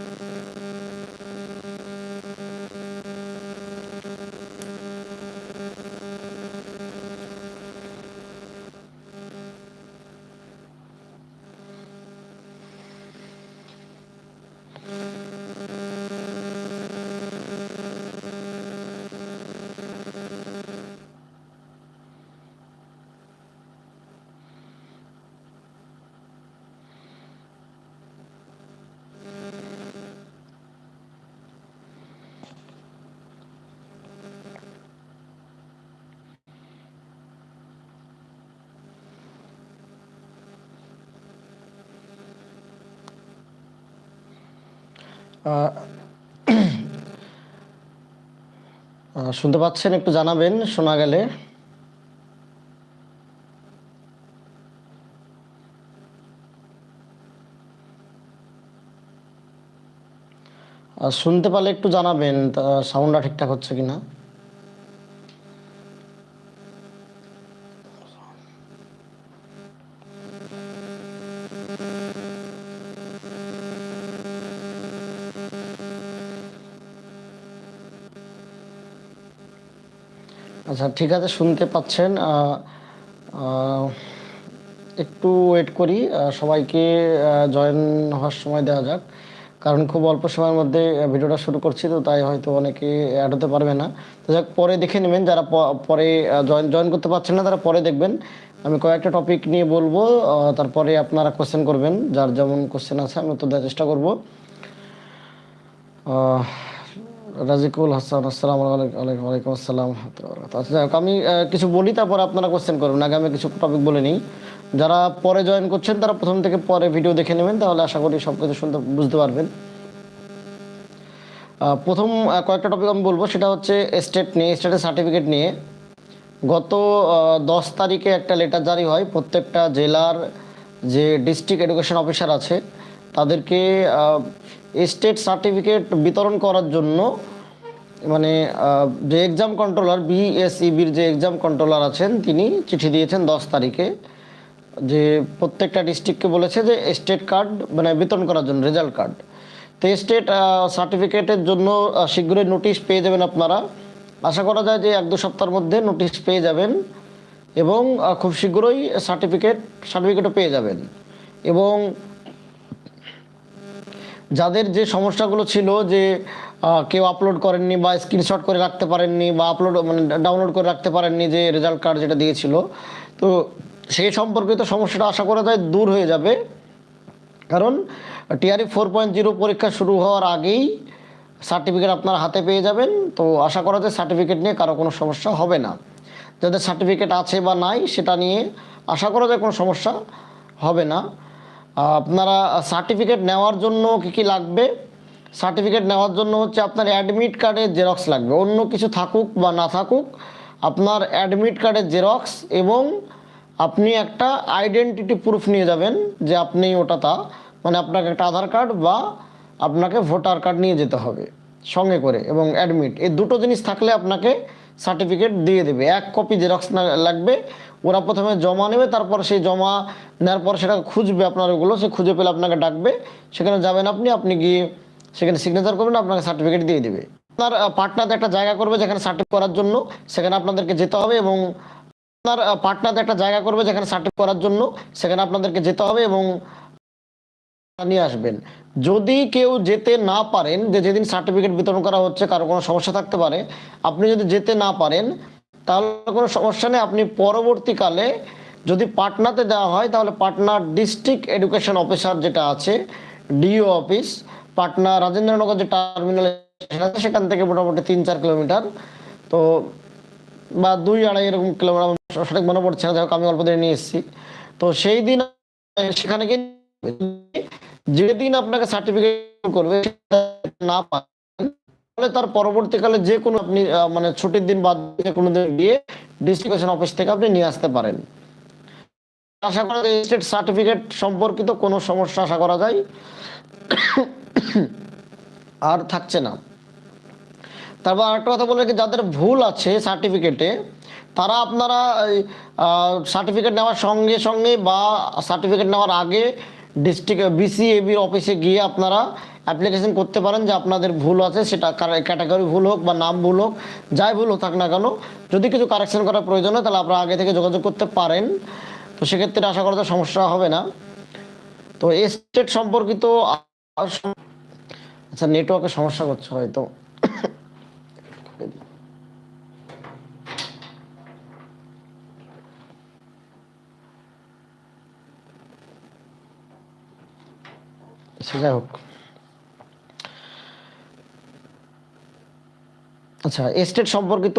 Mm-hmm. শুনতে পাচ্ছেন একটু জানাবেন শোনা গেলে? শুনতে পারলে একটু জানাবেন সাউন্ডটা ঠিকঠাক হচ্ছে কিনা? আচ্ছা ঠিক আছে, শুনতে পাচ্ছেন একটু ওয়েট করি সবাইকে জয়েন হওয়ার সময় দেওয়া যাক, কারণ খুব অল্প সময়ের মধ্যে ভিডিওটা শুরু করছি, তো তাই হয়তো অনেকে অ্যাড হতে পারবে না। তো যাক, পরে দেখে নেবেন যারা পরে জয়েন জয়েন করতে পারছেন না, তারা পরে দেখবেন। আমি কয়েকটা টপিক নিয়ে বলব তারপরে আপনারা কোশ্চেন করবেন, যার যেমন কোশ্চেন আছে, আমি উত্তর দেওয়ার চেষ্টা করব। রাজিকুল হাসান, আসসালামু আলাইকুম ওয়ালাইকুম আসসালাম। আচ্ছা আমি কিছু বলি, তারপর আপনারা কোশ্চেন করবেন। আগে আমি কিছু টপিক বলে নিই। যারা পরে জয়েন করছেন, তারা প্রথম থেকে পরে ভিডিও দেখে নেবেন, তাহলে আশা করি সব কিছু শুনতে, বুঝতে পারবেন। প্রথম কয়েকটা টপিক আমি বলব। সেটা হচ্ছে স্টেট নিয়ে স্টেটের সার্টিফিকেট নিয়ে। গত দশ তারিখে একটা লেটার জারি হয়। প্রত্যেকটা জেলার যে ডিস্ট্রিক্ট এডুকেশন অফিসার আছে, তাদেরকে স্টেট সার্টিফিকেট বিতরণ করার জন্য মানে যে এক্সাম কন্ট্রোলার বিএসইবির যে এক্সাম কন্ট্রোলার আছেন, তিনি চিঠি দিয়েছেন দশ তারিখে, যে প্রত্যেকটা ডিস্ট্রিক্টকে বলেছে যে স্টেট কার্ড মানে বিতরণ করার জন্য রেজাল্ট কার্ড তো স্টেট সার্টিফিকেটের জন্য শীঘ্রই নোটিশ পেয়ে যাবেন আপনারা। আশা করা যায় যে এক দু সপ্তাহের মধ্যে নোটিশ পেয়ে যাবেন এবং খুব শীঘ্রই সার্টিফিকেট সার্টিফিকেটও পেয়ে যাবেন। এবং যাদের যে সমস্যাগুলো ছিল যে কেউ আপলোড করেননি বা স্ক্রিনশট করে রাখতে পারেননি বা আপলোড মানে ডাউনলোড করে রাখতে পারেননি যে রেজাল্ট কার্ড যেটা দিয়েছিল, তো সেই সম্পর্কিত সমস্যাটা আশা করা যায় দূর হয়ে যাবে। কারণ টিআরই ফোর পয়েন্ট জিরো পরীক্ষা শুরু হওয়ার আগেই সার্টিফিকেট আপনার হাতে পেয়ে যাবেন, তো আশা করা যায় সার্টিফিকেট নিয়ে কারও কোনো সমস্যা হবে না। যাদের সার্টিফিকেট আছে বা নাই, সেটা নিয়ে আশা করা যায় কোনো সমস্যা হবে না। আপনারা সার্টিফিকেট নেওয়ার জন্য কী কী লাগবে? সার্টিফিকেট নেওয়ার জন্য হচ্ছে আপনার অ্যাডমিট কার্ডের জেরক্স লাগবে। অন্য কিছু থাকুক বা না থাকুক, আপনার অ্যাডমিট কার্ডের জেরক্স এবং আপনি একটা আইডেন্টিটি প্রুফ নিয়ে যাবেন যে আপনি ওটা তা মানে আপনাকে একটা আধার কার্ড বা আপনাকে ভোটার কার্ড নিয়ে যেতে হবে সঙ্গে করে এবং অ্যাডমিট এই দুটো জিনিস থাকলে আপনাকে সার্টিফিকেট দিয়ে দেবে। এক কপি জেরক্স লাগবে, ওরা প্রথমে জমা নেবে, তারপর সেই জমা নেওয়ার পর সেটা খুঁজবে আপনার ওগুলো, সে খুঁজে পেলে আপনাকে ডাকবে। সেখানে যাবেন আপনি আপনি গিয়ে সেখানে সিগনেচার করবেন, আপনাকে সার্টিফিকেট দিয়ে দেবে। আপনার পার্টনারদের একটা জায়গা করবে যেখানে সার্টিফিকেট করার জন্য, সেখানে আপনাদেরকে যেতে হবে এবং আপনার পার্টনারদের একটা জায়গা করবে যেখানে সার্টিফিকেট করার জন্য, সেখানে আপনাদেরকে যেতে হবে এবং নিয়ে আসবেন। যদি কেউ যেতে না পারেন, যে যেদিন সার্টিফিকেট বিতরণ করা হচ্ছে, কারও কোনো সমস্যা থাকতে পারে, আপনি যদি যেতে না পারেন, তাহলে কোনো সমস্যা নেই। আপনি পরবর্তীকালে যদি পাটনাতে দেওয়া হয়, তাহলে পাটনা ডিস্ট্রিক্ট এডুকেশন অফিসার যেটা আছে ডিও অফিস পাটনা রাজেন্দ্রনগর যে টার্মিনাল সেখান থেকে মোটামুটি তিন চার কিলোমিটার। তো বা দুই আড়াই এরকম কিলোমিটার সঠিক মনে পড়ছে না। যাই হোক, আমি অল্প দিনে নিয়ে এসেছি। তো সেই দিন সেখানে গিয়ে যেদিন আপনাকে সার্টিফিকেট করবে না পান। তাহলে তার পরবর্তীকালে যে কোনো আপনি মানে ছুটির দিন বাদ দিয়ে কোনো দিন গিয়ে ডিস্ট্রিক্ট অফিস থেকে আপনি নিয়ে আসতে পারেন। আশা করা যায় স্টেট সার্টিফিকেট সম্পর্কিত কোনো সমস্যা আশা করা যায়। আর থাকছে না। তারপর আরেকটা কথা বলে যাদের ভুল আছে সার্টিফিকেটে তারা আপনারা সার্টিফিকেট নেওয়ার সঙ্গে সঙ্গে বা সার্টিফিকেট নেওয়ার আগে ডিস্ট্রিক্ট বিসিএবির অফিসে গিয়ে আপনারা অ্যাপ্লিকেশন করতে পারেন যে আপনাদের ভুল আছে, সেটা ক্যাটাগরি ভুল হোক বা নাম ভুল হোক, যাই ভুল থাক না কেন, যদি কিছু কারেকশন করার প্রয়োজন হয়, তাহলে আপনারা আগে থেকে যোগাযোগ করতে পারেন। তো সেক্ষেত্রে আশা করা তো সমস্যা হবে না। তো এস্টেট সম্পর্কিত আচ্ছা নেটওয়ার্কের সমস্যা করছে হয়তো। সে যাই হোক। আচ্ছা এস্টেট সম্পর্কিত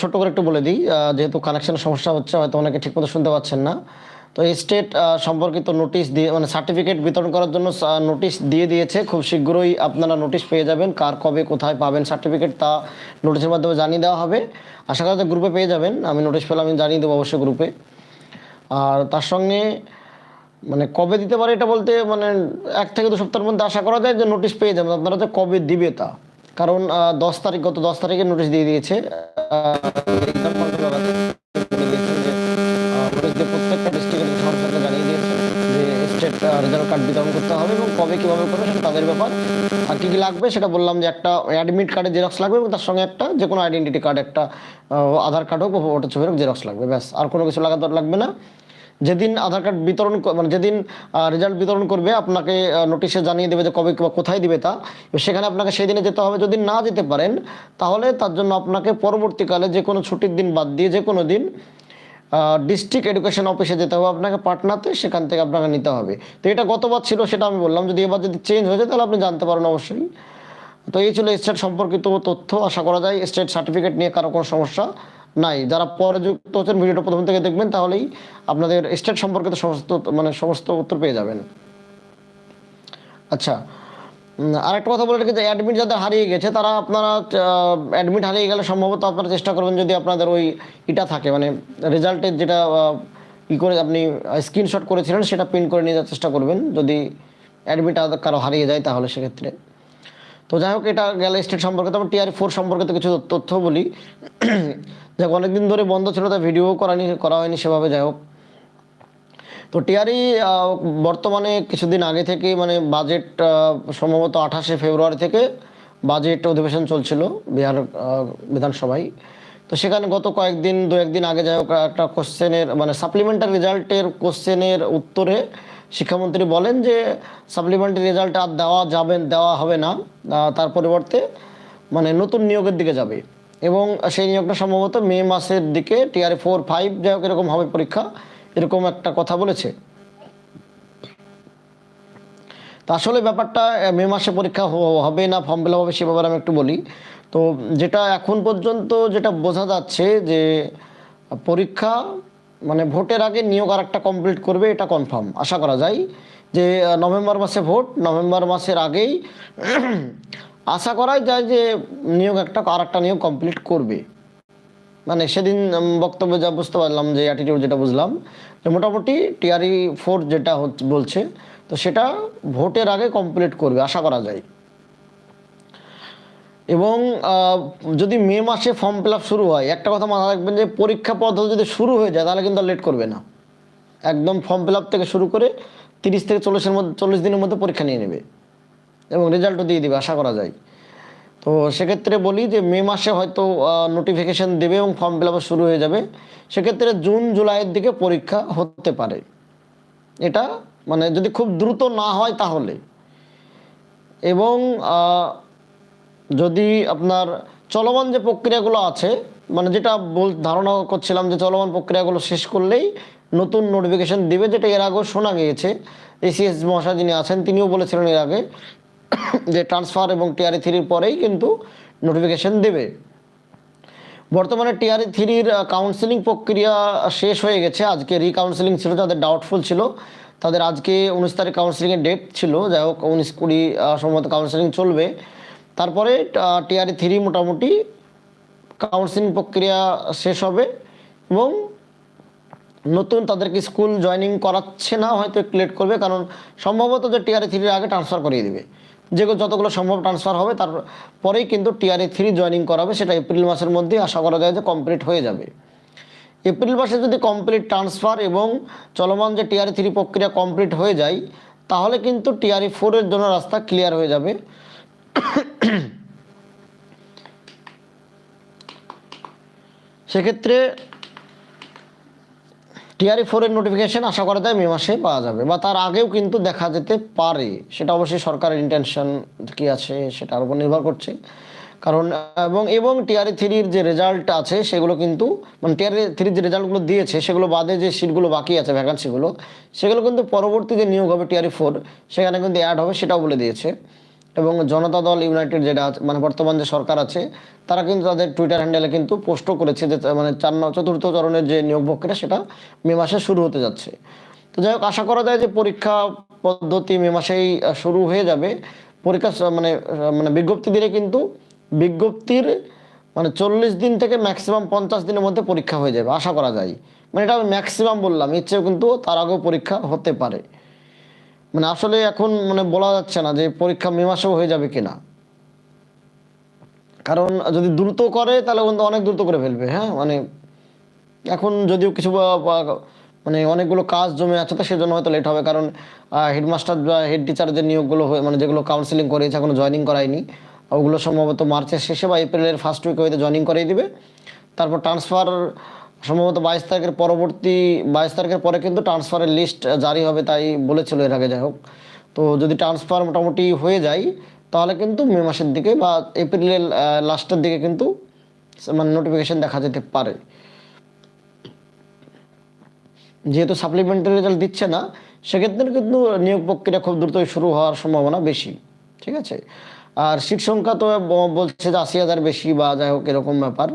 ছোট্ট করে একটু বলে দিই যেহেতু কানেকশনের সমস্যা হচ্ছে, হয়তো অনেকে ঠিকমতো শুনতে পাচ্ছেন না। তো এস্টেট সম্পর্কিত নোটিশ দিয়ে মানে সার্টিফিকেট বিতরণ করার জন্য নোটিশ দিয়ে দিয়েছে। খুব শীঘ্রই আপনারা নোটিশ পেয়ে যাবেন, কার কবে কোথায় পাবেন সার্টিফিকেট তা নোটিশের মাধ্যমে জানিয়ে দেওয়া হবে। আশা করা গ্রুপে পেয়ে যাবেন। আমি নোটিশ পেলে আমি জানিয়ে দেবো অবশ্যই গ্রুপে আর তার সঙ্গে মানে কবে দিতে পারে এটা বলতে মানে এক থেকে দু সপ্তাহের মধ্যে আশা করা যায় যে নোটিশ পেয়ে যাবেন। আপনারা যে কবে দিবে তা? কারণ দশ তারিখ, গত দশ তারিখে নোটিশ দিয়ে দিয়েছে। প্রত্যেকটা স্টেট রেজাল্ট কার্ড বিতরণ করতে হবে এবং কবে কীভাবে করবে সেটা তাদের ব্যাপার। আর কি কি লাগবে সেটা বললাম যে একটা অ্যাডমিট কার্ডের জেরক্স লাগবে এবং তার সঙ্গে একটা যে কোনো আইডেন্টিটি কার্ড একটা আধার কার্ড হোক বা ভোটার ছবির হোক জেরক্স লাগবে, ব্যাস। আর কোনো কিছু লাগাতে লাগবে না। যেদিন আধার কার্ড বিতরণ মানে যেদিন রেজাল্ট বিতরণ করবে, আপনাকে নোটিশে জানিয়ে দেবে যে কবে বা কোথায় দিবে তা। সেখানে আপনাকে সেই দিনে যেতে হবে। যদি না যেতে পারেন, তাহলে তার জন্য আপনাকে পরবর্তীকালে যে কোনো ছুটির দিন বাদ দিয়ে যে কোনো দিন ডিস্ট্রিক্ট এডুকেশন অফিসে যেতে হবে আপনাকে। পাটনাতে সেখান থেকে আপনাকে নিতে হবে। তো এটা গতবার ছিল, সেটা আমি বললাম। যদি এবার যদি চেঞ্জ হয়ে যায়, তাহলে আপনি জানতে পারেন অবশ্যই। তো এই ছিল স্টেট সম্পর্কিত তথ্য। আশা করা যায় স্টেট সার্টিফিকেট নিয়ে কারও কোনো সমস্যা নাই যারা পরে যুক্ত হচ্ছেন ভিডিওটা প্রথম থেকে দেখবেন তাহলেই আপনাদের স্টেট সম্পর্কিত সমস্ত মানে সমস্ত উত্তর পেয়ে যাবেন। আচ্ছা উম, আরেকটা কথা বলে যে অ্যাডমিট যাদের হারিয়ে গেছে তারা আপনারা অ্যাডমিট হারিয়ে গেলে সম্ভবত আপনারা চেষ্টা করবেন যদি আপনাদের ওই এটা থাকে মানে রেজাল্টের যেটা ই করে আপনি স্ক্রিনশট করেছিলেন সেটা প্রিন্ট করে নিয়ে যাওয়ার চেষ্টা করবেন। যদি অ্যাডমিট কারও হারিয়ে যায় তাহলে সেক্ষেত্রে। তো যাই হোক এটা গেল স্টেট সম্পর্কে তারপর টিআর ফোর সম্পর্কিত কিছু তথ্য বলি। যাক, অনেকদিন ধরে বন্ধ ছিল তা ভিডিও করানি, করা হয়নি সেভাবে, যাই হোক। তো টিআরই বর্তমানে কিছুদিন আগে থেকে মানে বাজেট সম্ভবত আঠাশে ফেব্রুয়ারি থেকে বাজেট অধিবেশন চলছিল বিহার বিধানসভায়। তো সেখানে গত কয়েকদিন, দু একদিন আগে, যাই হোক, একটা কোশ্চেনের মানে সাপ্লিমেন্টারি রেজাল্টের কোশ্চেনের উত্তরে শিক্ষামন্ত্রী বলেন যে সাপ্লিমেন্টারি রেজাল্ট আর দেওয়া যাবে, দেওয়া হবে না তার পরিবর্তে মানে নতুন নিয়োগের দিকে যাবে। এবং সেই নিয়োগটা সম্ভবত মে মাসের দিকে টিআর ফোর, ফাইভ, যাই হোক, এরকম হবে পরীক্ষা। এরকম একটা কথা বলেছে। তো আসলে ব্যাপারটা মে মাসে পরীক্ষা হবে না, ফর্ম ফিল হবে সে ব্যাপারে আমি একটু বলি। তো যেটা এখন পর্যন্ত যেটা বোঝা যাচ্ছে যে, পরীক্ষা মানে ভোটের আগে নিয়োগ আর একটা কমপ্লিট করবে, এটা কনফার্ম। আশা করা যায় যে নভেম্বর মাসে ভোট, নভেম্বর মাসের আগেই আশা করাই যায় যে নিয়োগ একটা আর একটা নিয়োগ কমপ্লিট করবে। মানে সেদিন বক্তব্যে যা বুঝতে পারলাম যে অ্যাটিটিউড যেটা বুঝলাম, যে মোটামুটি টিআরই ফোর যেটা বলছে, তো সেটা ভোটের আগে কমপ্লিট করবে, আশা করা যায়। এবং যদি মে মাসে ফর্ম ফিল শুরু হয়, একটা কথা মাথায় রাখবেন যে পরীক্ষা পদ্ধতি যদি শুরু হয়ে যায়, তাহলে কিন্তু লেট করবে না। একদম ফর্ম ফিল থেকে শুরু করে তিরিশ থেকে চল্লিশের মধ্যে, চল্লিশ দিনের মধ্যে পরীক্ষা নিয়ে নেবে। এবং রেজাল্টও দিয়ে দিবে, আশা করা যায়। তো সেক্ষেত্রে বলি যে, মে মাসে হয়তো নোটিফিকেশন দেবে এবং ফর্ম ফিল শুরু হয়ে যাবে। সেক্ষেত্রে জুন, জুলাইয়ের দিকে পরীক্ষা হতে পারে। এটা মানে যদি খুব দ্রুত না হয় তাহলে। এবং যদি আপনার চলমান যে প্রক্রিয়াগুলো আছে মানে যেটা বল, ধারণা করছিলাম যে চলমান প্রক্রিয়াগুলো শেষ করলেই নতুন নোটিফিকেশন দিবে, যেটা এর আগেও শোনা গিয়েছে। এসিএস মহাশয় যিনি আছেন, তিনিও বলেছিলেন এর আগে যে ট্রান্সফার এবং টিআরই থ্রির পরেই কিন্তু নোটিফিকেশন দেবে। বর্তমানে টিআরই থ্রির কাউন্সিলিং প্রক্রিয়া শেষ হয়ে গেছে। আজকে রিকাউন্সিলিং ছিল যাদের ডাউটফুল ছিল। তাদের আজকে উনিশ তারিখ কাউন্সিলিংয়ের ডেট ছিল। যাই হোক, উনিশ কুড়ি সম্ভবত কাউন্সিলিং চলবে। তারপরে টিআরই থ্রি মোটামুটি কাউন্সিলিং প্রক্রিয়া শেষ হবে এবং নতুন তাদেরকে স্কুল জয়েনিং করাচ্ছে না, হয়তো একটু লেট করবে। কারণ সম্ভবত যে টিআরএ থ্রির আগে ট্রান্সফার করিয়ে দেবে। যেগুলো যতগুলো সম্ভব ট্রান্সফার হবে, তার পরেই কিন্তু টিআরএ থ্রি জয়েনিং করাবে সেটা এপ্রিল মাসের মধ্যেই আশা করা যায় যে কমপ্লিট হয়ে যাবে। এপ্রিল মাসে যদি কমপ্লিট ট্রান্সফার এবং চলমান যে টিআরএ থ্রি প্রক্রিয়া কমপ্লিট হয়ে যায়, তাহলে কিন্তু টিআরই ফোরের জন্য রাস্তা ক্লিয়ার হয়ে যাবে। সেক্ষেত্রে টিআরই ফোরের নোটিফিকেশন আশা করা যায় মে মাসে পাওয়া যাবে, বা তার আগেও কিন্তু দেখা যেতে পারে। সেটা অবশ্যই সরকারের ইন্টেনশন কি আছে সেটার উপর নির্ভর করছে। কারণ, এবং এবং টিআরই থ্রির যে রেজাল্ট আছে সেগুলো কিন্তু মানে টিআরই থ্রির যে রেজাল্টগুলো দিয়েছে সেগুলো বাদে যে সিটগুলো বাকি আছে ভ্যাকান্সিগুলো সেগুলো কিন্তু পরবর্তী যে নিয়োগ হবে টিআরই ফোর, সেখানে কিন্তু অ্যাড হবে সেটাও বলে দিয়েছে। এবং জনতা দল ইউনাইটেড যেটা মানে বর্তমান যে সরকার আছে, তারা কিন্তু তাদের টুইটার হ্যান্ডেলে কিন্তু পোস্টও করেছে যে মানে চার চতুর্থ চরণের যে নিয়োগ প্রক্রিয়া, সেটা মে মাসে শুরু হতে যাচ্ছে। তো যাই হোক, আশা করা যায় যে পরীক্ষা পদ্ধতি মে মাসেই শুরু হয়ে যাবে। পরীক্ষা মানে মানে বিজ্ঞপ্তি দিলে কিন্তু বিজ্ঞপ্তির মানে চল্লিশ দিন থেকে ম্যাক্সিমাম পঞ্চাশ দিনের মধ্যে পরীক্ষা হয়ে যাবে, আশা করা যায়। মানে এটা আমি ম্যাক্সিমাম বললাম ইচ্ছেও কিন্তু তার আগেও পরীক্ষা হতে পারে। মানে আসলে এখন মানে বলা যাচ্ছে না যে পরীক্ষা মে মাসেও হয়ে যাবে কিনা। কারণ যদি দ্রুত করে, তাহলে কিন্তু অনেক দ্রুত করে ফেলবে হ্যাঁ? মানে এখন যদিও কিছু মানে অনেকগুলো কাজ জমে আছে, তো সেজন্য হয়তো লেট হবে। কারণ হেডমাস্টার বা হেড টিচার যে নিয়োগগুলো মানে যেগুলো কাউন্সিলিং করেছে এখনও জয়নিং করায়নি, ওগুলো সম্ভবত মার্চের শেষে বা এপ্রিলের ফার্স্ট উইকে হয়তো জয়নিং করিয়ে দিবে। তারপর ট্রান্সফার সম্ভবত বাইশ তারিখের পরবর্তী, বাইশ তারিখের পরে কিন্তু ট্রান্সফারের লিস্ট জারি হবে তাই বলেছিল এর আগে, যাই হোক। তো যদি ট্রান্সফার মোটামুটি হয়ে যায়, তাহলে কিন্তু মে মাসের দিকে বা এপ্রিলের লাস্টের দিকে কিন্তু মানে নোটিফিকেশন দেখা যেতে পারে। যেহেতু সাপ্লিমেন্টারি রেজাল্ট দিচ্ছে না, সেক্ষেত্রে কিন্তু নিয়োগ প্রক্রিয়া খুব দ্রুতই শুরু হওয়ার সম্ভাবনা বেশি, ঠিক আছে? আর সিট সংখ্যা তো বলছে যে আশি হাজার বেশি বা যাই হোক এরকম ব্যাপার।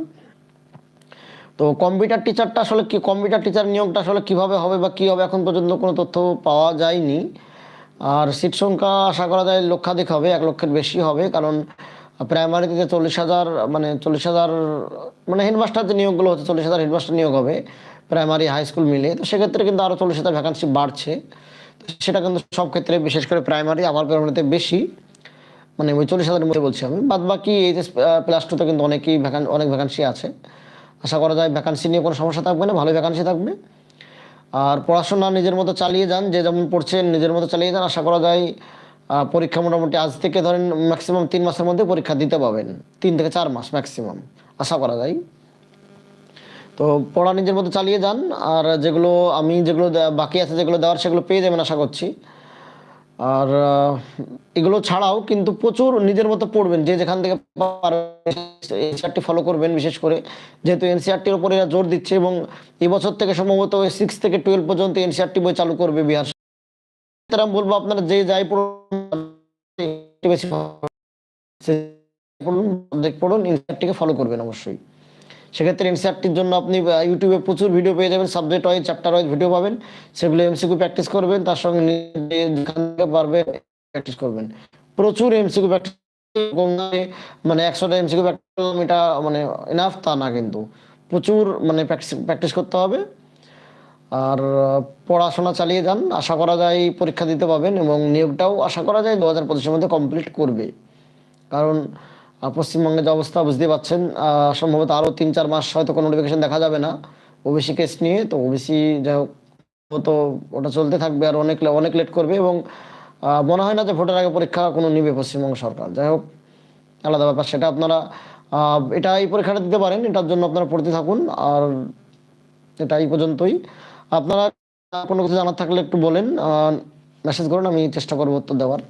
তো কম্পিউটার টিচারটা আসলে কি কম্পিউটার টিচার নিয়োগটা আসলে কীভাবে হবে বা কি হবে এখন পর্যন্ত কোনো তথ্য পাওয়া যায়নি। আর সিট সংখ্যা আশা করা যায় লক্ষাধিক হবে, এক লক্ষের বেশি হবে, কারণ প্রাইমারিতে চল্লিশ হাজার মানে চল্লিশ হাজার মানে হেডমাস্টার যে নিয়োগগুলো হচ্ছে, চল্লিশ হাজার হেডমাস্টার নিয়োগ হবে প্রাইমারি হাই স্কুল মিলে। তো সেক্ষেত্রে কিন্তু আরও চল্লিশ হাজার ভ্যাকান্সি বাড়ছে। সেটা কিন্তু সব ক্ষেত্রে, বিশেষ করে প্রাইমারি আমার প্রাইমারিতে বেশি। মানে ওই চল্লিশ হাজারের মধ্যে বলছি আমি। বাদ বাকি এইচএস প্লাস টুতে কিন্তু অনেকেই ভ্যাকান অনেক ভ্যাকান্সি আছে। আশা করা যায় ভ্যাকান্সি নিয়ে কোনো সমস্যা থাকবে না ভালো ভ্যাকান্সি থাকবে। আর পড়াশোনা নিজের মতো চালিয়ে যান, যে যেমন পড়ছেন নিজের মতো চালিয়ে যান, আশা করা যায় পরীক্ষা মোটামুটি আজ থেকে ধরেন ম্যাক্সিমাম তিন মাসের মধ্যে পরীক্ষা দিতে পাবেন। তিন থেকে চার মাস ম্যাক্সিমাম আশা করা যায়। তো পড়া নিজের মতো চালিয়ে যান, আর যেগুলো আমি যেগুলো বাকি আছে যেগুলো দেওয়ার সেগুলো পেয়ে যাবেন আশা করছি। আর এগুলো ছাড়াও কিন্তু প্রচুর নিজের মতো পড়বেন, যে যেখান থেকে এনসিআরটি ফলো করবেন বিশেষ করে যেহেতু এনসিআরটির উপরে এরা জোর দিচ্ছে এবং এবছর থেকে সম্ভবত সিক্স থেকে টুয়েলভ পর্যন্ত এনসিআরটি বই চালু করবে বিহার। আমি বলব আপনারা যে যাই পড়ুন পড়ুন এনসিআরটিকে ফলো করবেন অবশ্যই সেক্ষেত্রে এনসিআরটির জন্য আপনি ইউটিউবে প্রচুর ভিডিও পেয়ে যাবেন subject wise chapter wise video পাবেন। সেগুলো এমসিকিউ প্র্যাকটিস করবেন, তার সঙ্গে যেখান থেকে পারবেন প্র্যাকটিস করবেন। প্রচুর এমসিকিউ প্র্যাকটিস মানে একশোটা এমসিকিউ প্র্যাকটিস এটা মানে এনাফ তা না কিন্তু। প্রচুর মানে প্র্যাকটিস প্র্যাকটিস করতে হবে। আর পড়াশোনা চালিয়ে যান, আশা করা যায় পরীক্ষা দিতে পাবেন এবং নিয়োগটাও আশা করা যায় দু হাজার পঁচিশের মধ্যে কমপ্লিট করবে। কারণ আহ, পশ্চিমবঙ্গের যে অবস্থা বুঝতে পারছেন সম্ভবত আরও তিন চার মাস হয়তো কোনো নোটিফিকেশন দেখা যাবে না ওবিসি কেস নিয়ে। তো ওবিসি যাই হোক তো ওটা চলতে থাকবে আর অনেক অনেক লেট করবে এবং মনে হয় না যে ভোটের আগে পরীক্ষা কোনো নিবে পশ্চিমবঙ্গ সরকার। যাই হোক আলাদা ব্যাপার সেটা আপনারা এটা এই পরীক্ষাটা দিতে পারেন এটার জন্য আপনারা পড়তে থাকুন আর এটা এই পর্যন্তই। আপনারা কোনো কিছু জানার থাকলে একটু বলেন মেসেজ করুন আমি চেষ্টা করব উত্তর দেওয়ার।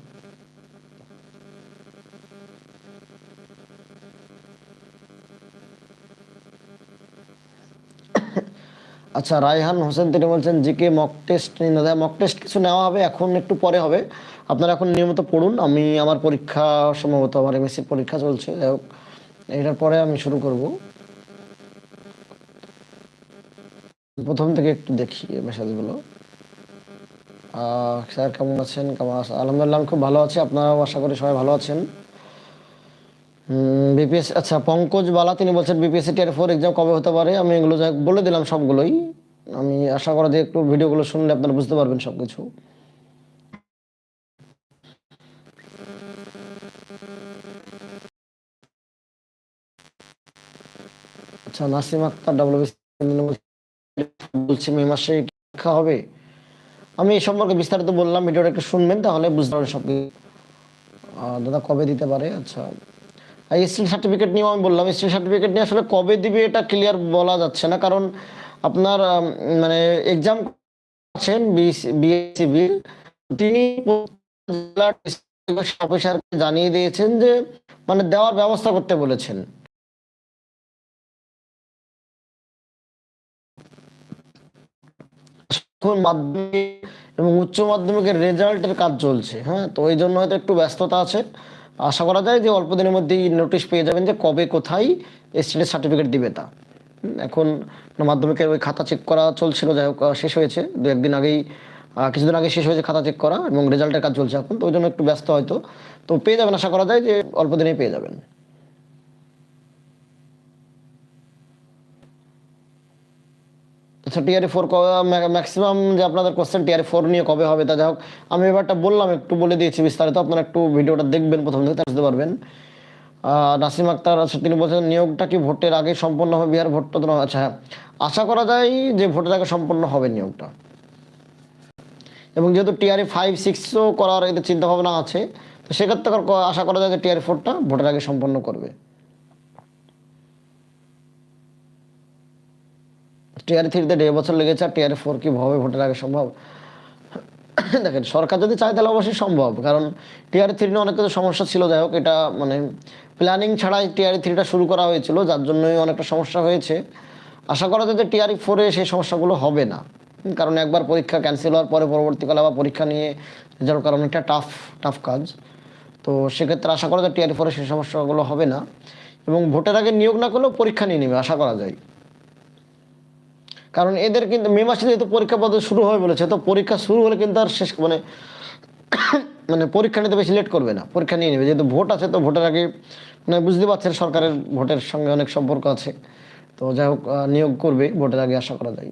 আচ্ছা রায়হান হোসেন তিনি বলছেন জিকে মক টেস্ট নিয়ে মক টেস্ট কিছু নেওয়া হবে, এখন একটু পরে হবে। আপনারা এখন নিয়মিত পড়ুন, আমি আমার পরীক্ষা, সম্ভবত আমার এমএসসির পরীক্ষা চলছে, যাই হোক, এটার পরে আমি শুরু করব। প্রথম থেকে একটু দেখি মেসেজগুলো স্যার কেমন আছেন? কেমন আছেন আলহামদুলিল্লাহ খুব ভালো আছি, আপনারাও আশা করি সবাই ভালো আছেন। বিপিএস আচ্ছা পঙ্কজ বালা, তিনি বলছেন বিপিএসসি টিয়ার ফোর এক্সাম কবে হতে পারে? আমি এগুলো বলে দিলাম সবগুলোই। আমি আশা করা যে একটু ভিডিওগুলো শুনলে আপনারা বুঝতে পারবেন সবকিছু। আচ্ছা নাসিম আক্তার বলছি, মে মাসে পরীক্ষা হবে? আমি এই সম্পর্কে বিস্তারিত বললাম, ভিডিওটা একটু শুনবেন, তাহলে বুঝতে পারবেন সব দাদা কবে দিতে পারে? আচ্ছা স্টিল সার্টিফিকেট নিয়েও আমি বললাম স্টিল সার্টিফিকেট নিয়ে আসলে কবে দিবে এটা ক্লিয়ার বলা যাচ্ছে না, কারণ আপনার মানে এক্সাম আছেন বিএসসিবির তিনি অফিসারকে জানিয়ে দিয়েছেন যে মানে দেওয়ার ব্যবস্থা করতে বলেছেন। মাধ্যমিক এবং উচ্চ মাধ্যমিকের রেজাল্টের কাজ চলছে হ্যাঁ তো ওই জন্য হয়তো একটু ব্যস্ততা আছে। আশা করা যায় যে অল্প দিনের মধ্যেই নোটিশ পেয়ে যাবেন যে কবে কোথায় স্টেটের সার্টিফিকেট দিবে তা। এখন মাধ্যমিকের ওই খাতা চেক করা চলছিল, যাই হোক শেষ হয়েছে। দু একদিন আগেই কিছুদিন আগে শেষ হয়েছে খাতা চেক করা এবং রেজাল্টের কাজ চলছে এখন, তো ওই জন্য একটু ব্যস্ত হয়তো। তো পেয়ে যাবেন, আশা করা যায় যে অল্প দিনেই পেয়ে যাবেন। আচ্ছা টিআরই ফোর ম্যাক্সিমাম যে আপনাদের কোশ্চেন টিআরই ফোর নিয়ে কবে হবে তা যাই হোক আমি এবারটা বললাম, একটু বলে দিয়েছি বিস্তারিত, আপনারা একটু ভিডিওটা দেখবেন, প্রথম থেকে বুঝতে পারবেন। নাসিম আক্তার আছে, তিনি বলছেন, নিয়োগটা কি ভোটের আগে সম্পন্ন হবে, বিহার ভোট তো আচ্ছা হ্যাঁ আশা করা যায় যে ভোটের আগে সম্পন্ন হবে নিয়োগটা। এবং যেহেতু টিআরই ফাইভ সিক্সও করার এদের চিন্তা ভাবনা আছে, তো সেক্ষেত্রে আশা করা যায় যে টিআরই ফোরটা ভোটের আগে সম্পন্ন করবে। টিআরই থ্রিতে দেড় বছর লেগেছে আর টিআরই ফোর কি হবে ভোটের আগে সম্ভব? দেখেন, সরকার যদি চায় তাহলে অবশ্যই সম্ভব, কারণ টিআর থ্রি নিয়ে অনেক কিছু সমস্যা ছিল। যাই হোক, এটা মানে প্ল্যানিং ছাড়াই টিআর থ্রিটা শুরু করা হয়েছিল, যার জন্যই অনেকটা সমস্যা হয়েছে। আশা করা যায় যে টিআরই ফোরে সেই সমস্যাগুলো হবে না, কারণ একবার পরীক্ষা ক্যান্সেল হওয়ার পরে পরবর্তীকালে আবার পরীক্ষা নিয়ে রেজাল্ট কারণ অনেকটা টাফ টাফ কাজ। তো সেক্ষেত্রে আশা করা যায় টিআরই ফোরে সেই সমস্যাগুলো হবে না, এবং ভোটের আগে নিয়োগ না করলেও পরীক্ষা নিয়ে নেবে, আশা করা যায়। কারণ এদের কিন্তু মে মাসে যেহেতু পরীক্ষা পদ্ধতি শুরু হবে বলেছে তো পরীক্ষা শুরু হলে কিন্তু আর শেষ মানে মানে পরীক্ষা নিতে বেশি লেট করবে না পরীক্ষা নিয়ে নেবে। যেহেতু ভোট আছে তো ভোটের আগে মানে বুঝতে পারছেন সরকারের ভোটের সঙ্গে অনেক সম্পর্ক আছে তো যাই হোক নিয়োগ করবে ভোটের আগে আশা করা যায়।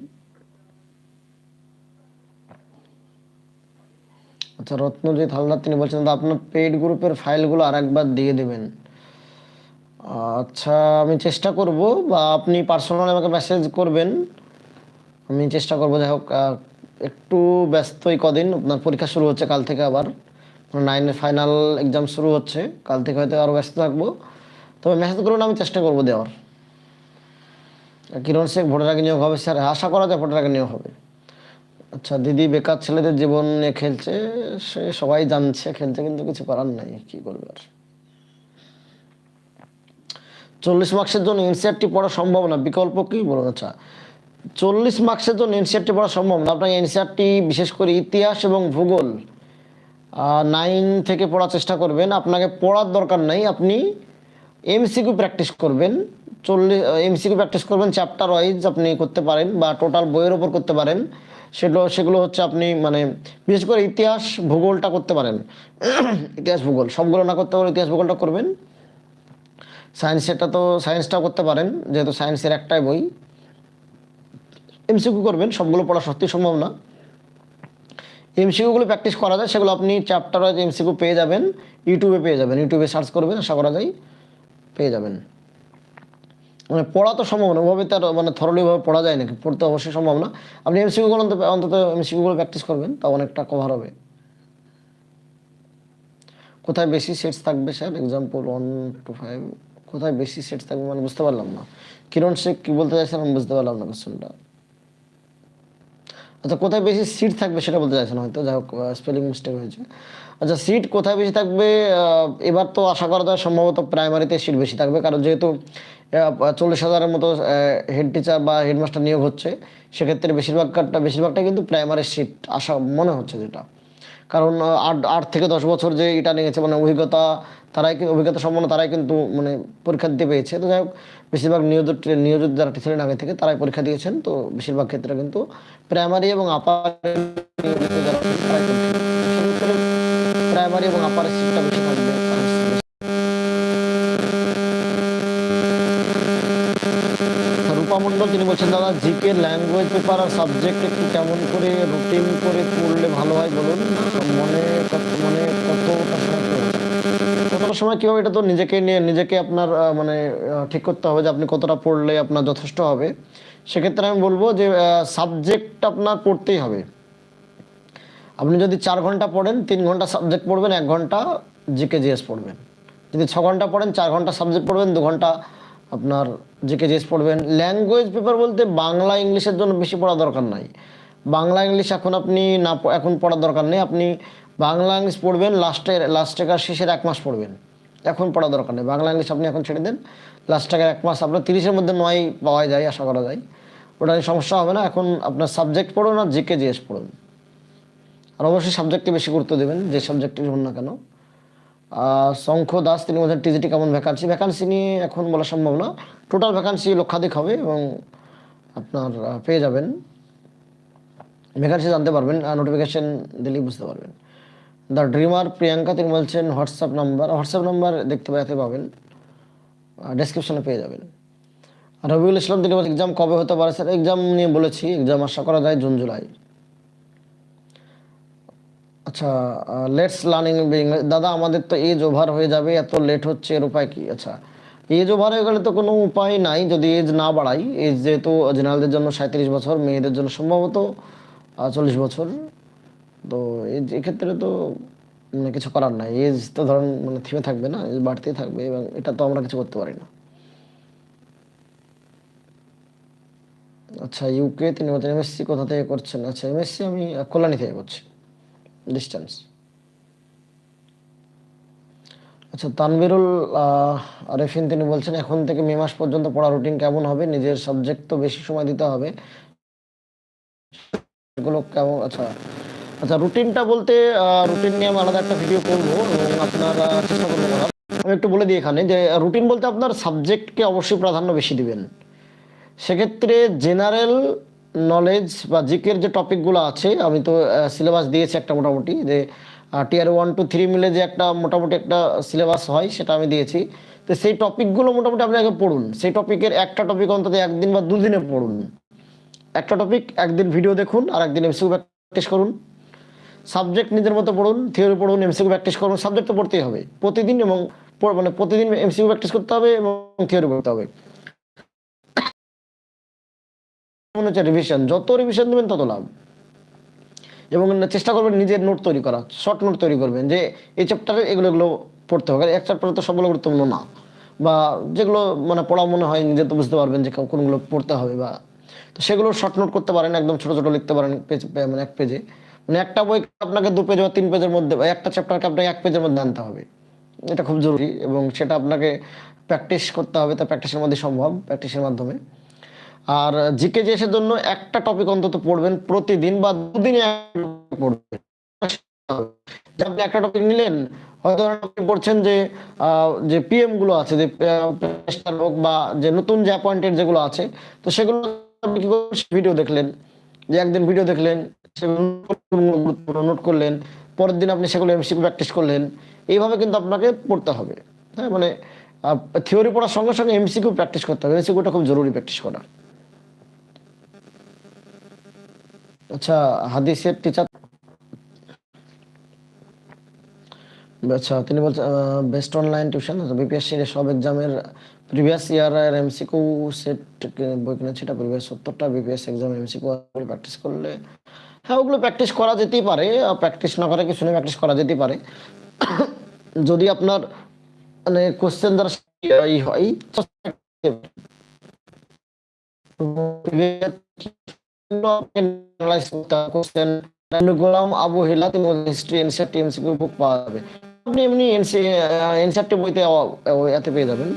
আচ্ছা রত্নজিৎ হালদার তিনি বলছেন দাদা, আপনার পেইড গ্রুপের ফাইলগুলো আর একবার দিয়ে দেবেন। আচ্ছা আমি চেষ্টা করব বা আপনি পার্সোনালি আমাকে মেসেজ করবেন। আমি চেষ্টা করব, যাই হোক একটু ব্যস্তই কদিন, আপনার পরীক্ষা শুরু হচ্ছে কাল থেকে আবার। নাইনের ফাইনাল এক্সাম শুরু হচ্ছে, কাল থেকে হয়তো আরও ব্যস্ত থাকব। তবে মেসেজ করুন, আমি চেষ্টা করব দেওয়ার। কিরণ শেখ ভোটের আগে নিয়োগ হবে, স্যার? আশা করা যায় ভোটের আগে নিয়োগ হবে। আচ্ছা দিদি, বেকার ছেলেদের জীবন নিয়ে খেলছে, সে সবাই জানছে, খেলছে, কিন্তু কিছু করার নাই, কি করবে আর? চল্লিশ মার্কসের জন্য এনসিআরটি পড়া সম্ভব না, বিকল্প কি? বলুন আচ্ছা। চল্লিশ মার্কসের জন্য এনসিআরটি পড়া সম্ভব না। আপনাকে এনসিআরটি বিশেষ করে ইতিহাস এবং ভূগোল নাইন থেকে পড়ার চেষ্টা করবেন। আপনাকে পড়ার দরকার নাই। আপনি এমসিকিউ প্র্যাকটিস করবেন। চল্লিশ এমসিকিউ প্র্যাকটিস করবেন চ্যাপ্টার ওয়াইজ আপনি করতে পারেন বা টোটাল বইয়ের ওপর করতে পারেন। সেগুলো সেগুলো হচ্ছে আপনি মানে বিশেষ করে ইতিহাস, ভূগোলটা করতে পারেন। ইতিহাস, ভূগোল সবগুলো না করতে পারে ইতিহাস, ভূগোলটা করবেন। সায়েন্সেরটা তো সায়েন্সটাও করতে পারেন, যেহেতু সায়েন্সের একটাই বই। এমসিকিউ করবেন, সবগুলো পড়া সত্যি সম্ভব না। এমসিকিউগুলো প্র্যাকটিস করা যায়, সেগুলো আপনি চ্যাপ্টার ওয়াইজ এমসিকিউ পেয়ে যাবেন ইউটিউবে পেয়ে যাবেন ইউটিউবে সার্চ করবেন, আশা করা যায় পেয়ে যাবেন। মানে পড়া তো সম্ভব না, ওভাবে তার মানে থরলিভাবে পড়া যায় নাকি? পড়তে অবশ্যই সম্ভব না। আপনি এমসিকিউগুলো অন্তত এমসিকিউগুলো প্র্যাকটিস করবেন তা অনেকটা কভার হবে। কোথায় বেশি সেটস থাকবে sir example one two five কোথায় বেশি সেটস থাকবে মানে বুঝতে পারলাম না। কিরণ শেখ কি বলতে চাইছেন আমি বুঝতে পারলাম না কোশ্চেনটা আচ্ছা কোথায় বেশি সিট থাকবে সেটা বলতে চাইছেন হয়তো, যাই হোক স্পেলিং মিস্টেক হয়েছে। আচ্ছা সিট কোথায় বেশি থাকবে? এবার তো আশা করা যায় সম্ভবত প্রাইমারিতে সিট বেশি থাকবে, কারণ যেহেতু চল্লিশ হাজারের মতো হেড টিচার বা হেডমাস্টার নিয়োগ হচ্ছে, সেক্ষেত্রে বেশিরভাগটা বেশিরভাগটা কিন্তু প্রাইমারি সিট আশা, মনে হচ্ছে যেটা। কারণ আট আট থেকে দশ বছর যে এটা নিয়েছে মানে অভিজ্ঞতা তারাই অভিজ্ঞতা সম্পন্ন তারাই কিন্তু মানে পরীক্ষা দিতে পেয়েছে। তো যাই হোক, বেশিরভাগ নিয়োজিত নিয়োজিত যারা টিচারের আগে থেকে তারাই পরীক্ষা দিয়েছেন। তো বেশিরভাগ ক্ষেত্রে কিন্তু প্রাইমারি এবং আপার প্রাইমারি এবং আপার সিটটা বেশি থাকবে। মণ্ডল তিনি বলছেন, দাদা, জিকে ল্যাঙ্গুয়েজ পেপার আর সাবজেক্ট একটু কেমন করে রুটিন করে পড়লে ভালো হয় বলুন? মনে মানে কতটা সময়? কতটা সময় কীভাবে এটা তো নিজেকে নিয়ে, নিজেকে আপনার মানে ঠিক করতে হবে যে আপনি কতটা পড়লে আপনার যথেষ্ট হবে। সেক্ষেত্রে আমি বলব যে সাবজেক্ট আপনার পড়তেই হবে। আপনি যদি চার ঘণ্টা পড়েন, তিন ঘণ্টা সাবজেক্ট পড়বেন, এক ঘণ্টা জিকে জিএস পড়বেন। যদি ছ ঘণ্টা পড়েন, চার ঘণ্টা সাবজেক্ট পড়বেন, দু ঘণ্টা আপনার জিকে জিএস পড়বেন। ল্যাঙ্গুয়েজ পেপার বলতে বাংলা, ইংলিশের জন্য বেশি পড়া দরকার নাই। বাংলা, ইংলিশ এখন আপনি না এখন পড়ার দরকার নেই। আপনি বাংলা, ইংলিশ পড়বেন লাস্টের লাস্ট টাকার শেষের এক মাস পড়বেন। এখন পড়া দরকার নেই। বাংলা, ইংলিশ আপনি এখন ছেড়ে দেন। লাস্ট টাকার এক মাস আপনার তিরিশের মধ্যে নয় পাওয়া যায়, আশা করা যায়। ওটা নিয়ে সমস্যা হবে না। এখন আপনার সাবজেক্ট পড়ুন আর জিকে জিএস পড়ুন। আর অবশ্যই সাবজেক্টে বেশি গুরুত্ব দেবেন, যে সাবজেক্টই হোন না কেন। শঙ্খ দাস, তিনি বলছেন, টিজিটি কেমন ভ্যাকান্সি ভ্যাকান্সি নিয়ে এখন বলা সম্ভব না। টোটাল ভ্যাকান্সি লক্ষাধিক হবে এবং আপনার পেয়ে যাবেন। ভ্যাকান্সি জানতে পারবেন, আর নোটিফিকেশন দিলেই বুঝতে পারবেন। দ্য ড্রিমার প্রিয়াঙ্কা তিনি বলছেন হোয়াটসঅ্যাপ নাম্বার হোয়াটসঅ্যাপ নাম্বার দেখতে পেতে পাবেন। ডেসক্রিপশনে পেয়ে যাবেন। আর রবিউল ইসলাম, তিনি বলছেন এক্সাম কবে হতে পারে? স্যার এক্সাম নিয়ে বলেছি এক্সাম আশা করা যায় জুন, জুলাই। আচ্ছা লেটস লার্নিং দাদা, আমাদের তো এজ ওভার হয়ে যাবে, এত লেট হচ্ছে, এর উপায় কি? আচ্ছা এজ ওভার হয়ে গেলে তো কোনো উপায় নাই, যদি এজ না বাড়াই এজ যেহেতু জেনারেলদের জন্য সাঁত্রিশ বছর, মেয়েদের জন্য সম্ভবত চল্লিশ বছর। তো এজ এক্ষেত্রে তো মানে কিছু করার নাই। এজ তো ধরেন মানে থেমে থাকবে না এজ বাড়তেই থাকবে, এবং এটা তো আমরা কিছু করতে পারি না। আচ্ছা ইউকে তিনি এমএসসি কোথা থেকে করছেন? আচ্ছা এমএসসি আমি কল্যাণী থেকে করছি। ডিস্টেন্স আচ্ছা তানবিরুল আরেফিন তিনি বলছেন, এখন থেকে মে মাস পর্যন্ত পড়া রুটিন কেমন হবে? নিজের সাবজেক্ট তো বেশি সময় দিতে হবে। এগুলো কেমন আচ্ছা আচ্ছা রুটিনটা বলতে রুটিন নিয়ে আমি আলাদা একটা ভিডিও করব, এবং আপনার চেষ্টা করব আমি একটু বলে দিই এখানে যে রুটিন বলতে আপনার সাবজেক্টকে অবশ্যই প্রাধান্য বেশি দিবেন। সেক্ষেত্রে জেনারেল নলেজ বা জিকের যে টপিকগুলো আছে, আমি তো সিলেবাস দিয়েছি একটা মোটামুটি, যে টিয়ার ওয়ান টু থ্রি মিলে যে একটা মোটামুটি একটা সিলেবাস হয়, সেটা আমি দিয়েছি। তো সেই টপিকগুলো মোটামুটি আপনি আগে পড়ুন। সেই টপিকের একটা টপিক অন্তত একদিন বা দুদিনে পড়ুন। একটা টপিক একদিন ভিডিও দেখুন, আর একদিন এমসিকিউ প্র্যাকটিস করুন। সাবজেক্ট নিজের মতো পড়ুন থিওরি পড়ুন এমসিকিউ প্র্যাকটিস করুন সাবজেক্ট তো পড়তেই হবে। প্রতিদিন এবং মানে প্রতিদিন এমসিকিউ প্র্যাকটিস করতে হবে এবং থিওরি পড়তে হবে। মনে হচ্ছে রিভিশন যত রিভিশন দেবেন, তত লাভ। এবং চেষ্টা করবেন নিজের নোট তৈরি করা শর্ট নোট তৈরি করবেন যে এই চ্যাপ্টারে এগুলো এগুলো পড়তে হবে। এক চ্যাপ্টারে তো সবগুলো গুরুত্বপূর্ণ না। বা যেগুলো মানে পড়া মনে হয়, নিজে তো বুঝতে পারবেন যে কোনগুলো পড়তে হবে বা তো সেগুলো শর্ট নোট করতে পারেন, একদম ছোট ছোট লিখতে পারেন পেজ মানে এক পেজে মানে একটা বই আপনাকে দু পেজ বা তিন পেজের মধ্যে বা একটা চ্যাপ্টারকে আপনাকে এক পেজের মধ্যে আনতে হবে। এটা খুব জরুরি এবং সেটা আপনাকে প্র্যাকটিস করতে হবে। তা প্র্যাকটিসের মধ্যে সম্ভব প্র্যাকটিসের মাধ্যমে। আর জিকে জিএসের জন্য একটা টপিক অন্তত পড়বেন প্রতিদিন বা দুদিনে পড়বেন। আপনি একটা টপিক নিলেন, হয়তো আপনি পড়ছেন যে যে পিএমগুলো আছে, যে হোক বা যে নতুন যে অ্যাপয়েন্টেড যেগুলো আছে, তো সেগুলো আপনি কি ভিডিও দেখলেন, যে একদিন ভিডিও দেখলেন সেগুলো নোট করলেন, পরের দিন আপনি সেগুলো এমসিকিউ প্র্যাকটিস করলেন, এইভাবে কিন্তু আপনাকে পড়তে হবে। হ্যাঁ মানে থিওরি পড়ার সঙ্গে সঙ্গে এমসিকিউ প্র্যাকটিস করতে হবে। এমসিকিউটা খুব জরুরি প্র্যাকটিস করা আচ্ছা হাদিসের টিচার আচ্ছা তিনি বলছেন বেস্ট অনলাইন টিউশন সব এক্সামের প্রিভিয়াস এমসিকিউ সেট বই বিপিএস এক্সাম এমসিকিউ প্র্যাকটিস করলে। হ্যাঁ ওগুলো প্র্যাকটিস করা যেতেই পারে প্র্যাকটিস না করে কিছু নেই প্র্যাকটিস করা যেতেই পারে। যদি আপনার মানে কোশ্চেন দ্বারা হয় Golam Abu history NCERT MCQ book পাওয়া যাবে আপনি এমনি এনসিআরটি বইতে এতে পেয়ে যাবেন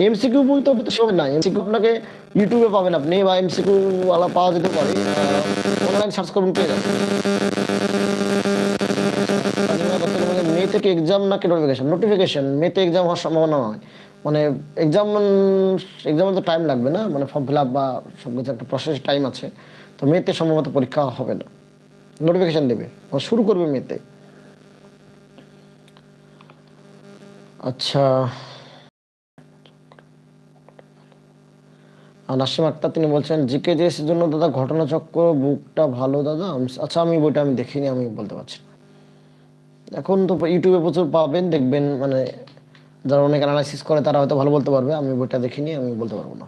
এমসিকিউ বই তো না এমসিকিউ আপনাকে ইউটিউবে পাবেন আপনি বা এমসিকিউ পাওয়া যেতে পারে অনলাইন সার্চ করুন পেয়ে যাবেন মে থেকে এক্সাম নাকি নোটিফিকেশন নোটিফিকেশন মেতে এক্সাম হওয়ার সম্ভাবনা নয় মানে এক্সাম এক্সামে তো টাইম লাগবে না মানে ফর্ম ফিল আপ বা সব কিছু একটা প্রসেস টাইম আছে তো মেতে সম্ভবত পরীক্ষা হবে না। নোটিফিকেশন দেবে। শুরু করবে মেতে আচ্ছা। নাসিম আক্তার তিনি বলছেন, জিকে জিএস জন্য দাদা ঘটনাচক্র, বুকটা ভালো দাদা? আচ্ছা আমি বইটা আমি দেখিনি, আমি বলতে পারছি না। এখন তো ইউটিউবে প্রচুর পাবেন, দেখবেন মানে যারা অনেক অ্যানালাইসিস করে তারা হয়তো ভালো বলতে পারবে, আমি বইটা দেখিনি, আমি বলতে পারব না।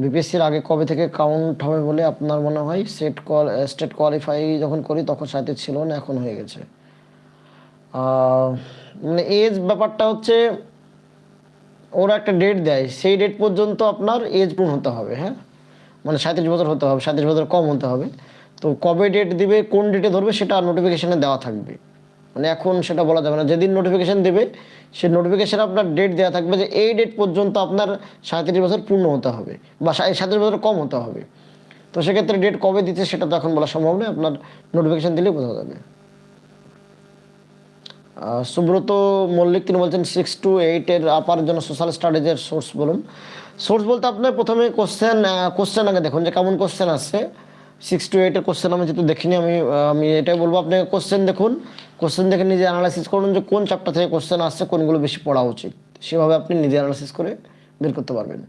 বিপিএসসির আগে কবে থেকে কাউন্ট হবে বলে আপনার মনে হয়? সেট স্টেট কোয়ালিফাই যখন করি, তখন সাথে ছিল না, এখন হয়ে গেছে। মানে এজ ব্যাপারটা হচ্ছে, ওরা একটা ডেট দেয়। সেই ডেট পর্যন্ত আপনার এজ পূর্ণ হতে হবে হ্যাঁ? মানে সাঁত্রিশ বছর হতে হবে সাঁত্রিশ বছর কম হতে হবে। তো কবে ডেট দিবে, কোন ডেটে ধরবে, সেটা নোটিফিকেশনে দেওয়া থাকবে। মানে এখন সেটা বলা যাবে না। যেদিন নোটিফিকেশন দেবে সেই নোটিফিকেশনে আপনার ডেট দেওয়া থাকবে যে এই ডেট পর্যন্ত আপনার সাঁত্রিশ বছর পূর্ণ হতে হবে বা সাঁত্রিশ বছর কম হতে হবে। তো সেক্ষেত্রে ডেট কবে দিচ্ছে সেটা তো এখন বলা সম্ভব নয়, আপনার নোটিফিকেশন দিলেই বোঝা যাবে। সুব্রত মল্লিক, তিনি বলছেন সিক্স টু এইটের আপার জন্য সোশ্যাল স্টাডিজের সোর্স বলুন। সোর্স বলতে আপনার প্রথমে কোশ্চেন কোশ্চেন আগে দেখুন যে কেমন কোশ্চেন আসছে। সিক্স টু এইটের কোশ্চেন আমি যেহেতু দেখিনি, আমি আমি এটাই বলব আপনি কোশ্চেন দেখুন। কোশ্চেন দেখে নিজে অ্যানালাইসিস করুন যে কোন চ্যাপ্টার থেকে কোশ্চেন আসছে, কোনগুলো বেশি পড়া উচিত। সেভাবে আপনি নিজে অ্যানালাইসিস করে বের করতে পারবেন।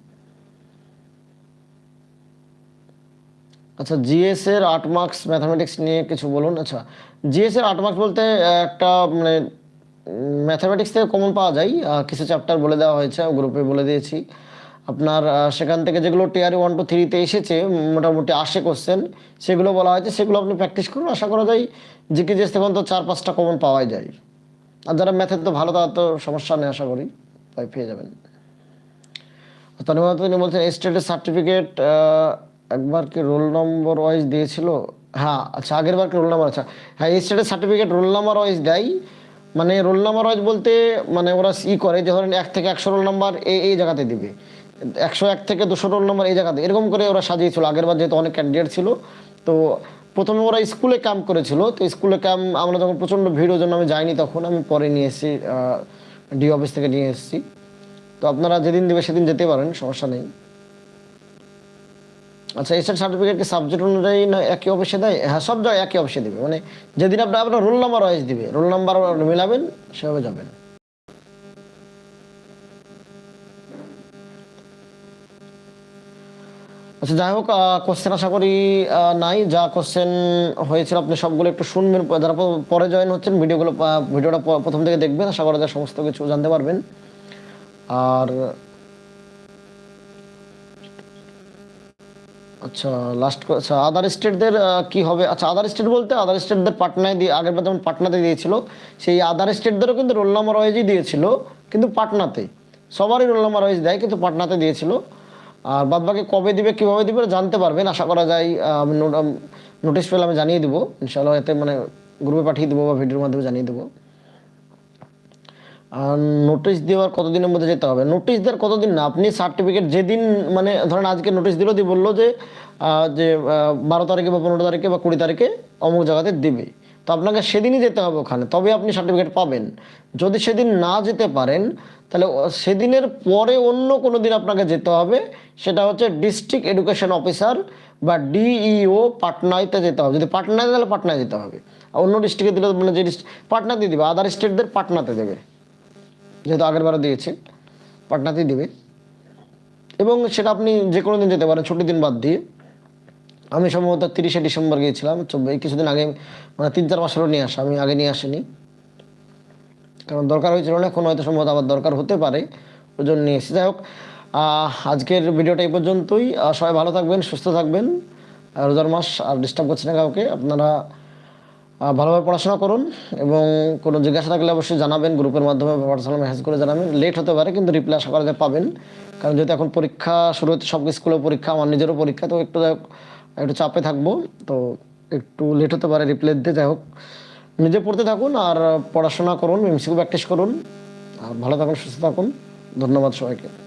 আচ্ছা জিএস এর আট মার্কস ম্যাথামেটিক্স নিয়ে কিছু বলুন। আচ্ছা জিএস এর আট মার্কস বলতে একটা মানে ম্যাথামেটিক্স থেকে কমন পাওয়া যায়। কিছু চ্যাপ্টার বলে দেওয়া হয়েছে গ্রুপে বলে দিয়েছি। আপনার সেখান থেকে যেগুলো টিআর ওয়ান টু থ্রিতে এসেছে মোটামুটি আসে কোশ্চেন সেগুলো বলা হয়েছে, সেগুলো আপনি প্র্যাকটিস করুন। আশা করা যায় জিকে জিএস অন্তত চার, পাঁচটা কমন পাওয়াই যায়। আর যারা ম্যাথের তো ভালো, তারা তো সমস্যা নেই, আশা করি। তাই পেয়ে যাবেন। তনিমাত তিনি বলছেন স্টেটের সার্টিফিকেট একবার কি রোল নম্বর ওয়াইজ দিয়েছিল? হ্যাঁ আচ্ছা আগের বার কি রোল নাম্বার আচ্ছা হ্যাঁ স্টেটের সার্টিফিকেট রোল নাম্বার ওয়াইজ দেয়। মানে রোল নাম্বার ওয়াইজ বলতে মানে ওরা ই করে যে ধরেন এক থেকে একশো রোল নাম্বার এই এই জায়গাতে দিবে। একশো এক থেকে দুশো রোল নম্বর এই জায়গাতে। এরকম করে ওরা সাজিয়েছিল। আগের বার যেহেতু অনেক ক্যান্ডিডেট ছিল, তো প্রথমে ওরা স্কুলে ক্যাম্প করেছিল। তো স্কুলে ক্যাম্প আমরা যখন প্রচণ্ড ভিড় জন্য আমি যাইনি তখন। আমি পরে নিয়ে এসেছি ডি অফিস থেকে নিয়ে এসেছি। তো আপনারা যেদিন দেবে সেদিন যেতে পারেন, সমস্যা নেই। আচ্ছা এসএল সার্টিফিকেট কি সাবজেক্ট অনুযায়ী না একই অফিসে দেয়? হ্যাঁ সব জায়গায় একই অফিসে দেবে। মানে যেদিন আপনার আপনার রোল নাম্বার ওয়াইজ দিবে। রোল নাম্বার মেলাবেন, সেভাবে যাবেন। আচ্ছা যাই হোক কোশ্চেন আশা করি নাই। যা কোশ্চেন হয়েছিল, আপনি সবগুলো একটু শুনবেন। যারা পরে জয়েন হচ্ছেন, ভিডিওগুলো ভিডিওটা প্রথম থেকে দেখবেন। আশা করা যায় সমস্ত কিছু জানতে পারবেন। আর আচ্ছা লাস্ট আচ্ছা আদার স্টেটদের কি হবে? আচ্ছা আদার স্টেট বলতে আদার স্টেটদের পাটনায় দিয়ে আগের যেমন পাটনাতে দিয়েছিল, সেই আদার স্টেটদেরও কিন্তু রোল নাম্বার ওয়াইজই দিয়েছিল, কিন্তু পাটনাতে। সবারই রোল নাম্বার ওয়াইজ দেয়, কিন্তু পাটনাতে দিয়েছিল। আর বাদ বাকি কবে দিবে, কীভাবে দিবে, জানতে পারবেন। আশা করা যায় আমি নোটিশ পেলে আমি জানিয়ে দেবো। ইনশাল্লাহ এতে মানে গ্রুপে পাঠিয়ে দেবো বা ভিডিওর মাধ্যমে জানিয়ে দেবো। আর নোটিশ দেওয়ার কতদিনের মধ্যে যেতে হবে? নোটিশ দেওয়ার কতদিন না? আপনি সার্টিফিকেট যেদিন মানে ধরেন আজকে নোটিশ দিল, দিয়ে বলল যে যে বারো তারিখে বা পনেরো তারিখে বা কুড়ি তারিখে অমুক জায়গাতে দিবে। তো আপনাকে সেদিনই যেতে হবে ওখানে তবে আপনি সার্টিফিকেট পাবেন। যদি সেদিন না যেতে পারেন তাহলে সেদিনের পরে অন্য কোনো দিন আপনাকে যেতে হবে। সেটা হচ্ছে ডিস্ট্রিক্ট এডুকেশন অফিসার বা ডিইও পাটনাতে যেতে হবে। যদি পাটনায় তাহলে পাটনায় যেতে হবে। আর অন্য ডিস্ট্রিক্টে দিলে মানে যে ডিস্ট্রিক্ট পাটনাতে দেবে। আদার স্টেটদের পাটনাতে দেবে। যেহেতু আগের বারও দিয়েছে পাটনাতেই দেবে। এবং সেটা আপনি যে কোনো দিন যেতে পারেন, ছুটির দিন বাদ দিয়ে। আমি সম্ভবত তিরিশে ডিসেম্বর গিয়েছিলাম। কিছুদিন আগে মানে তিন চার মাস হলো নিয়ে আসা। আমি আগে নিয়ে আসিনি। কারণ দরকার হয়েছিল না এখন হয়তো সম্ভবত আবার দরকার হতে পারে। ওই জন্য নিয়ে এসেছি। যাই হোক আজকের ভিডিওটা এই পর্যন্তই। সবাই ভালো থাকবেন, সুস্থ থাকবেন। রোজার মাস আর ডিস্টার্ব করছে না কাউকে। আপনারা ভালোভাবে পড়াশোনা করুন এবং কোনো জিজ্ঞাসা থাকলে অবশ্যই জানাবেন, গ্রুপের মাধ্যমে হোয়াটসঅ্যাপে মেসেজ করে জানাবেন। লেট হতে পারে, কিন্তু রিপ্লাই আশা করা পাবেন। কারণ যেহেতু এখন পরীক্ষা শুরু হচ্ছে সব স্কুলের পরীক্ষা, আমার নিজেরও পরীক্ষা, তো একটু একটু চাপে থাকব। তো একটু লেট হতে পারে রিপ্লাই দিতে। যাই হোক নিজে পড়তে থাকুন আর পড়াশোনা করুন এমসিকিউ প্র্যাকটিস করুন। আর ভালো থাকুন, সুস্থ থাকুন। ধন্যবাদ সবাইকে।